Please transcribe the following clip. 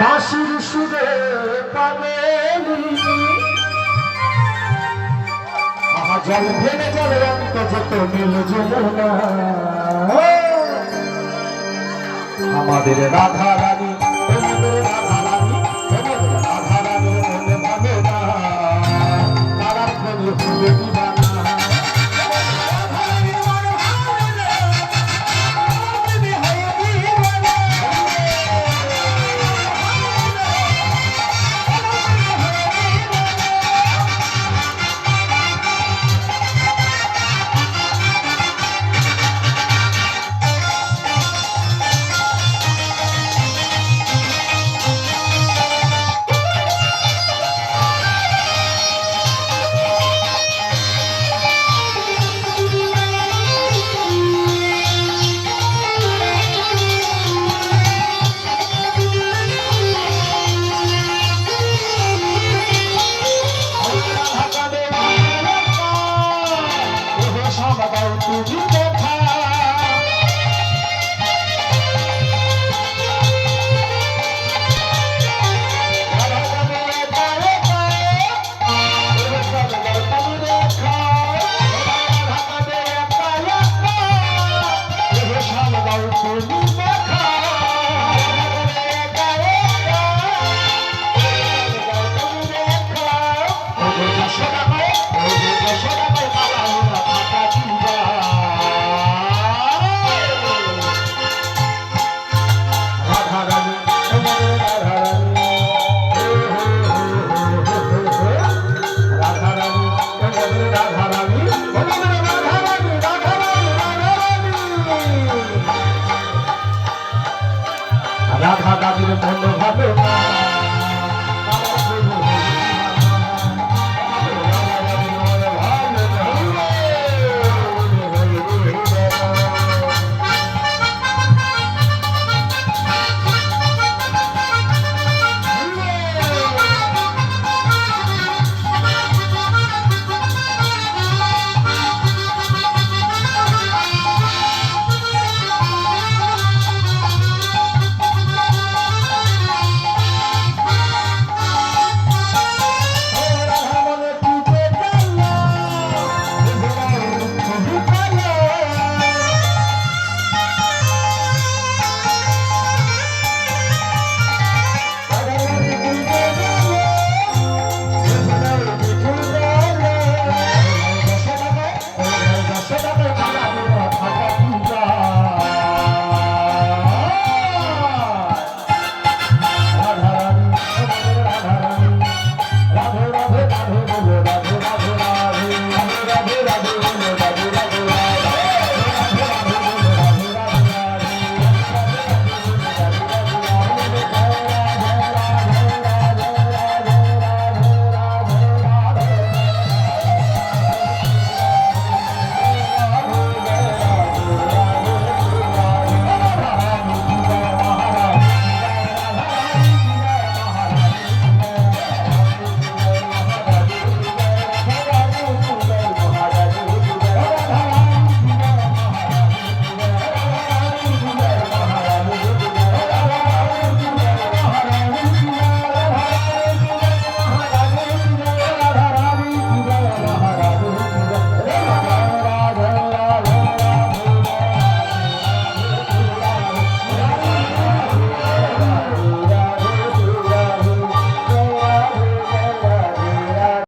বাঁশির সুরে পাবে জল ভেঙে জল রক্ত যত নীল যমুনা। আমাদের রাধা রাধা দাদির মন ভালো